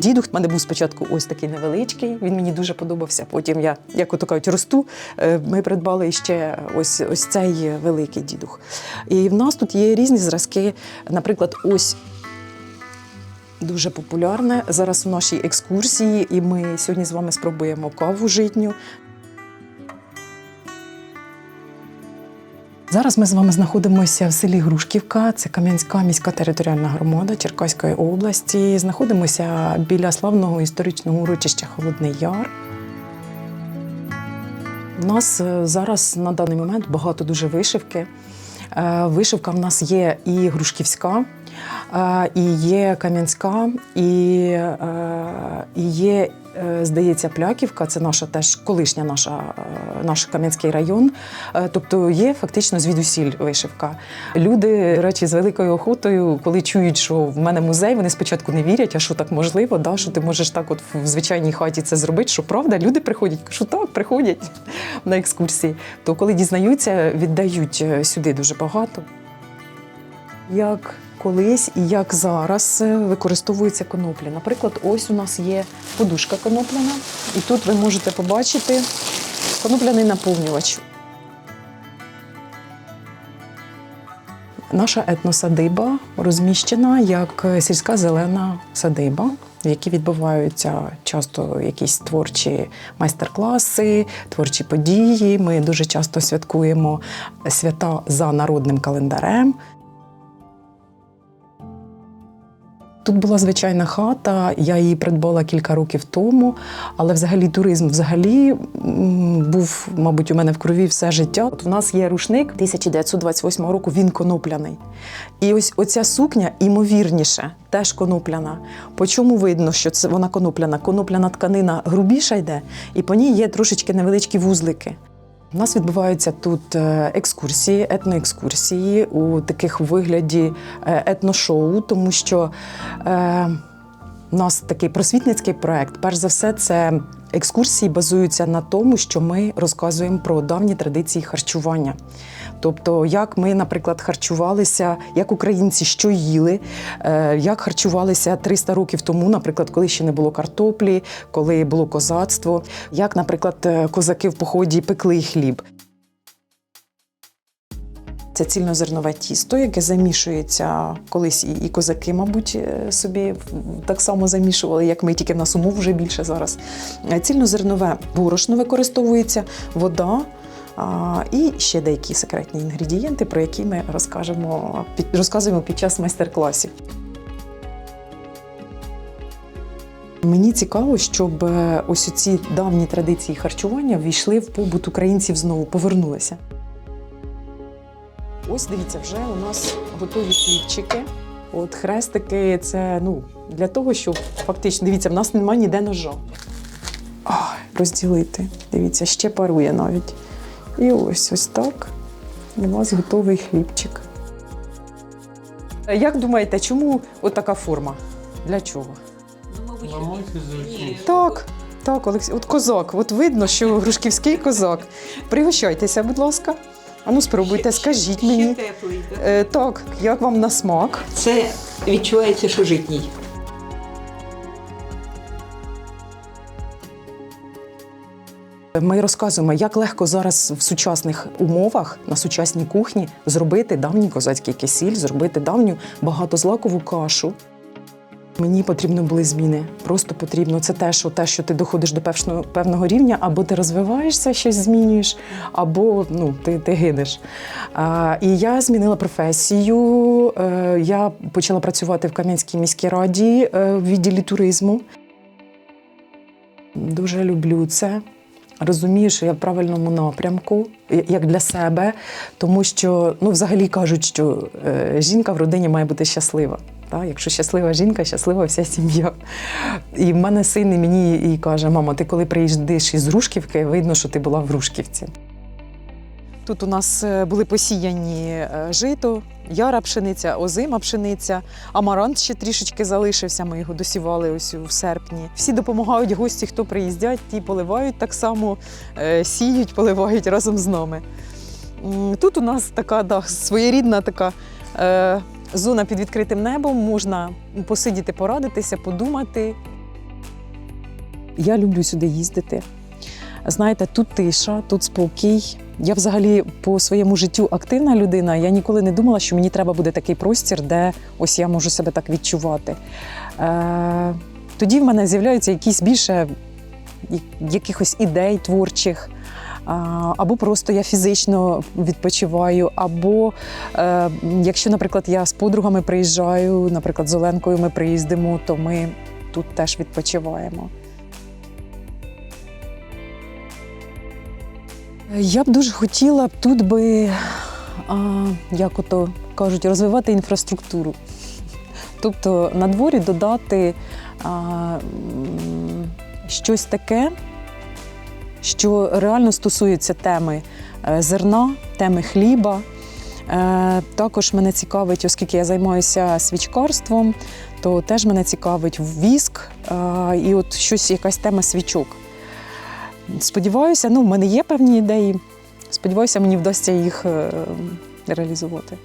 Дідух в мене був спочатку ось такий невеличкий, він мені дуже подобався. Потім я, як ото кажуть, росту. е, Ми придбали ще ось, ось цей великий дідух. І в нас тут є різні зразки. Наприклад, ось дуже популярне зараз у нашій екскурсії, і ми сьогодні з вами спробуємо каву житню. Зараз ми з вами знаходимося в селі Грушківка, це Кам'янська міська територіальна громада Черкаської області. Знаходимося біля славного історичного урочища Холодний Яр. У нас е, зараз на даний момент багато дуже вишивки. Е, Вишивка в нас є і грушківська, і є кам'янська, і, е, і є, е, здається, Пляківка. Це наша теж колишня наша, е, наш Кам'янський район. Тобто є фактично звідусіль вишивка. Люди, до речі, з великою охотою, коли чують, що в мене музей, вони спочатку не вірять, а що так можливо, да, що ти можеш так от в звичайній хаті це зробити, що правда, люди приходять, кажу, так, приходять на екскурсії. То коли дізнаються, віддають сюди дуже багато. Як колись і як зараз е, використовується конопля. Наприклад, ось у нас є подушка конопляна, і тут ви можете побачити конопляний наповнювач. Наша етносадиба розміщена як сільська зелена садиба, в якій відбуваються часто якісь творчі майстер-класи, творчі події. Ми дуже часто святкуємо свята за народним календарем. Тут була звичайна хата, я її придбала кілька років тому, але взагалі туризм взагалі був, мабуть, у мене в крові все життя. От у нас є рушник 1928 року, він конопляний. І ось оця сукня, імовірніше, теж конопляна. По чому видно, що це вона конопляна? Конопляна тканина грубіша йде, і по ній є трошечки невеличкі вузлики. У нас відбуваються тут е, екскурсії, етноекскурсії у таких вигляді е, етношоу, тому що е, у нас такий просвітницький проект. Перш за все, це екскурсії базуються на тому, що ми розказуємо про давні традиції харчування. Тобто, як ми, наприклад, харчувалися, як українці що їли, е, як харчувалися 300 років тому, наприклад, коли ще не було картоплі, коли було козацтво, як, наприклад, е, козаки в поході пекли хліб. Це цільнозернове тісто, яке замішується колись і, і козаки, мабуть, е, собі так само замішували, як ми, тільки в нас умов вже більше зараз. Е, Цільнозернове борошно використовується, вода. І ще деякі секретні інгредієнти, про які ми розкажемо під розказуємо під час майстер-класів. Мені цікаво, щоб е, ось ці давні традиції харчування ввійшли в побут українців знову, повернулися. Ось дивіться, вже у нас готові хлібчики. От хрестики це ну, для того, щоб фактично, дивіться, в нас немає ніде ножа. Ой, розділити. Дивіться, ще парує навіть. І ось ось так. У вас готовий хлібчик. Як думаєте, чому от така форма? Для чого? Так, так, Олексій. От козак. От видно, що грушківський козак. Пригощайтеся, будь ласка. Ану, спробуйте, скажіть мені. Ще теплий, так? Е, так, як вам на смак? Це відчувається, що житній. Ми розказуємо, як легко зараз в сучасних умовах на сучасній кухні зробити давній козацький кисіль, зробити давню багатозлакову кашу. Мені потрібні були зміни. Просто потрібно. Це те, що те, що ти доходиш до певшного- певного рівня, або ти розвиваєшся, щось змінюєш, або ну, ти, ти гинеш. А, і я змінила професію. Е, я почала працювати в Кам'янській міській раді е, в відділі туризму. Дуже люблю це. Розумію, що я в правильному напрямку, як для себе, тому що ну, взагалі кажуть, що е, жінка в родині має бути щаслива. Та? Якщо щаслива жінка, щаслива вся сім'я. І в мене син і мені і каже: мама, ти коли приїздиш із Грушківки, видно, що ти була в Грушківці. Тут у нас е, були посіяні е, жито, яра пшениця, озима пшениця, амарант ще трішечки залишився. Ми його досівали ось в серпні. Всі допомагають гості, хто приїздять, ті поливають так само, е, сіють, поливають разом з нами. Тут у нас така да, своєрідна така зона під відкритим небом. Можна посидіти, порадитися, подумати. Я люблю сюди їздити. Знаєте, тут тиша, тут спокій. Я взагалі по своєму життю активна людина. Я ніколи не думала, що мені треба буде такий простір, де ось я можу себе так відчувати. Е, тоді в мене з'являються якісь більше якихось ідей творчих. Або просто я фізично відпочиваю, або е, якщо, наприклад, я з подругами приїжджаю, наприклад, з Оленкою ми приїздимо, то ми тут теж відпочиваємо. Я б дуже хотіла б тут би, як ото кажуть, розвивати інфраструктуру. Тобто на дворі додати а, щось таке, що реально стосується теми е, зерна, теми хліба. Е, Також мене цікавить, оскільки я займаюся свічкарством, то теж мене цікавить віск е, і от щось, якась тема свічок. Сподіваюся, ну, в мене є певні ідеї. Сподіваюся, мені вдасться їх реалізувати.